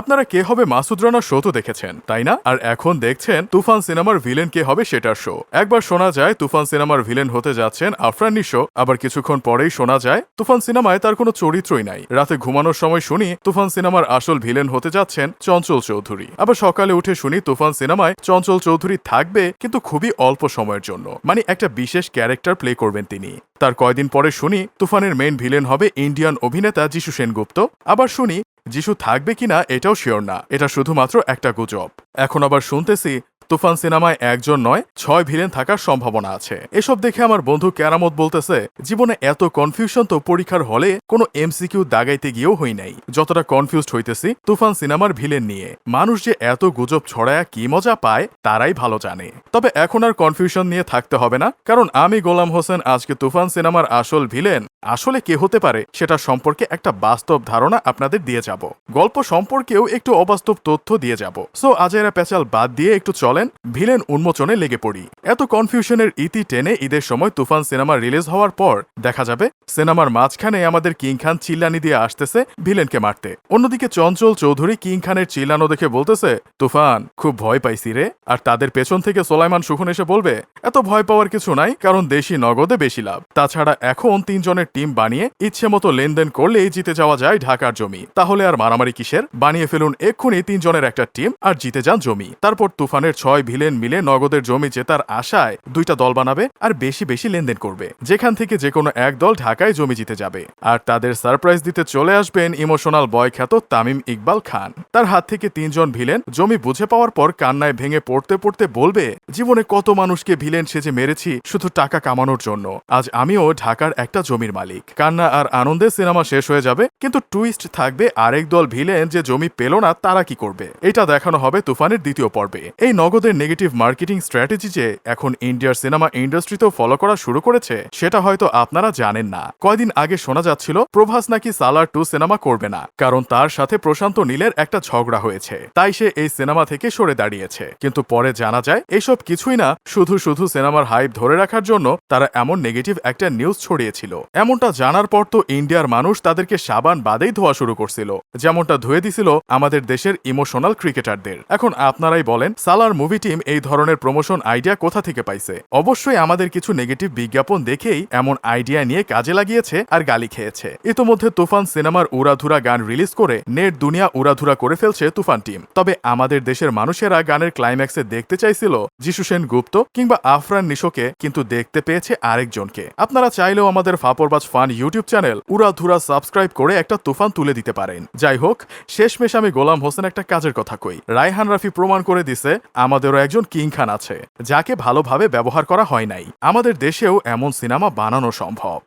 আপনারা কে হবে মাসুদ রানার শো তো দেখেছেন, তাই না? আর এখন দেখছেন তুফান সিনেমার ভিলেন কে হবে সেটার শো একবার শোনা যায় তুফান সিনেমার ভিলেন হতে যাচ্ছেন আফরান নিশো আবার কিছুক্ষণ পরেই শোনা যায় তুফান সিনেমায় তার কোনো চরিত্রই নাই। রাতে ঘুমানোর সময় শুনি তুফান সিনেমার আসল ভিলেন হতে যাচ্ছেন চঞ্চল চৌধুরী। আবার সকালে উঠে শুনি তুফান সিনেমায় চঞ্চল চৌধুরী থাকবে কিন্তু খুবই অল্প সময়ের জন্য। মানে একটা বিশেষ ক্যারেক্টার প্লে করবেন তিনি। তার কয়দিন পরে শুনি তুফানের মেন ভিলেন হবে ইন্ডিয়ান অভিনেতা যিশু সেনগুপ্ত। আবার শুনি যিশু থাকবে কিনা এটাও শিওর না। এটা শুধুমাত্র একটা গুজব। এখন আবার শুনতেছি তুফান সিনেমায় একজন নয়, ছয় ভিলেন থাকার সম্ভাবনা আছে। এসব দেখে আমার বন্ধু ক্যারামত বলতেছে, জীবনে এত কনফিউশন তো পরীক্ষার হলে কোনো এমসিকিউ দাগাইতে গিয়েও হই নাই। যতটা কনফিউজড হইতেছি তুফান সিনেমার ভিলেন নিয়ে। মানুষ যে এত গুজব ছড়ায়া কি মজা পায়, তারাই ভালো জানে। তবে এখন আর কনফিউশন নিয়ে থাকতে হবে না, কারণ আমি গোলাম হোসেন আজকে তুফান সিনেমার আসল ভিলেন। আসলে কে হতে পারে, সেটা সম্পর্কে একটা বাস্তব ধারণা আপনাদের দিয়ে যাব। গল্প সম্পর্কেও একটু অবাস্তব তথ্য দিয়ে যাব। সো আজেরা পেঁচাল বাদ দিয়ে একটু চলেন ভিলেন উন্মোচনে লেগে পড়ি। এত কনফিউশনের ইতি টেনে ঈদের সময় তুফান সিনেমা রিলিজ হওয়ার পর দেখা যাবে, সিনেমার মাঝখানে আমাদের কিং খান চিল্লানি দিয়ে আসতেছে ভিলেনকে মারতে। অন্যদিকে চঞ্চল চৌধুরী কিং খানের চিল্লানো দেখে বলতেছে, তুফান, খুব ভয় পাইছি রে। আর তাদের পেছন থেকে সোলাইমান সুখন এসে বলবে, এত ভয় পাওয়ার কিছু নাই, কারণ দেশি নগদে বেশি লাভ। তাছাড়া এখন তিনজনের টিম বানিয়ে ইচ্ছে মতো লেনদেন করলেই জিতে যাওয়া যায় ঢাকার জমি। তাহলে আর মারামারি কিসের? বানিয়ে ফেলুন এক্ষুনি তিনজনের একটা টিম আর জিতে যান জমি। তারপর তুফানের ছয় ভিলেন মিলে নগদের জমি জেতার আশায় দুইটা দল বানাবে আর বেশি বেশি লেনদেন করবে। যেখান থেকে যে কোনো এক দল ঢাকায় জমি জিতে যাবে। আর তাদের সারপ্রাইজ দিতে চলে আসবেন ইমোশনাল বয় খ্যাত তামিম ইকবাল খান। তার হাত থেকে তিনজন ভিলেন জমি বুঝে পাওয়ার পর কান্নায় ভেঙে পড়তে পড়তে বলবে, জীবনে কত মানুষকে ভিলেন সেজে মেরেছি শুধু টাকা কামানোর জন্য। আজ আমিও ঢাকার একটা জমির মালিক। কান্না আর আনন্দে সিনেমা শেষ হয়ে যাবে, কিন্তু টুইস্ট থাকবে আরেক দল ভিলেন যে জমি পেল না, তারা কি করবে? এটা দেখানো হবে তুফানের দ্বিতীয় পর্বে। এই নগদের নেগেটিভ মার্কেটিং স্ট্র্যাটেজি যে এখন ইন্ডিয়ার সিনেমা ইন্ডাস্ট্রিতেও ফলো করা শুরু করেছে, সেটা হয়তো আপনারা জানেন না। কয়দিন আগে শোনা যাচ্ছিল, প্রভাস নাকি সালার টু সিনেমা করবে না, কারণ তার সাথে প্রশান্ত নীলের একটা ঝগড়া হয়েছে। তাই সে এই সিনেমা থেকে সরে দাঁড়িয়েছে। কিন্তু পরে জানা যায়, এসব কিছুই না, শুধু শুধু সিনেমার হাইপ ধরে রাখার জন্য তারা এমন নেগেটিভ একটা নিউজ ছড়িয়েছিল। এমনটা জানার পর তো ইন্ডিয়ার মানুষ তাদেরকে সাবান বাদেই ধোয়া শুরু করছিল। যেমনটা ধুয়ে দিছিল আমাদের দেশের ইমোশনাল ক্রিকেটারদের এখন আপনারাই বলেন, সালার মুভি টিম এই ধরনের প্রমোশন আইডিয়া কোথা থেকে পাইছে? অবশ্যই আমাদের কিছু নেগেটিভ বিজ্ঞাপন দেখেই এমন আইডিয়া নিয়ে কাজে লাগিয়েছে আর গালি খেয়েছে। ইতোমধ্যে তুফান সিনেমার উড়াধুরা গান রিলিজ করে নেট দুনিয়া উড়াধুরা করে ফেলছে তুফান টিম তবে আমাদের দেশের মানুষেরা গানের ক্লাইম্যাক্সে দেখতে চাইছিল যিশু সেন গুপ্ত কিংবা আফরান নিশোকে, কিন্তু দেখতে পেয়েছে আরেকজনকে। আপনারা চাইলেও আমাদের ফাপরবাজ ফান ইউটিউব চ্যানেল উড়াধুরা সাবস্ক্রাইব করে একটা তুফান তুলে দিতে পারেন। যাই হোক, শেষমেশ আমি গোলাম হোসেন একটা কাজের কথা কই। রায়হান রাফি প্রমাণ করে দিছে আমাদেরও একজন কিং খান আছে, যাকে ভালোভাবে ব্যবহার করা হয় নাই। আমাদের দেশেও এমন সিনেমা বানানো সম্ভব।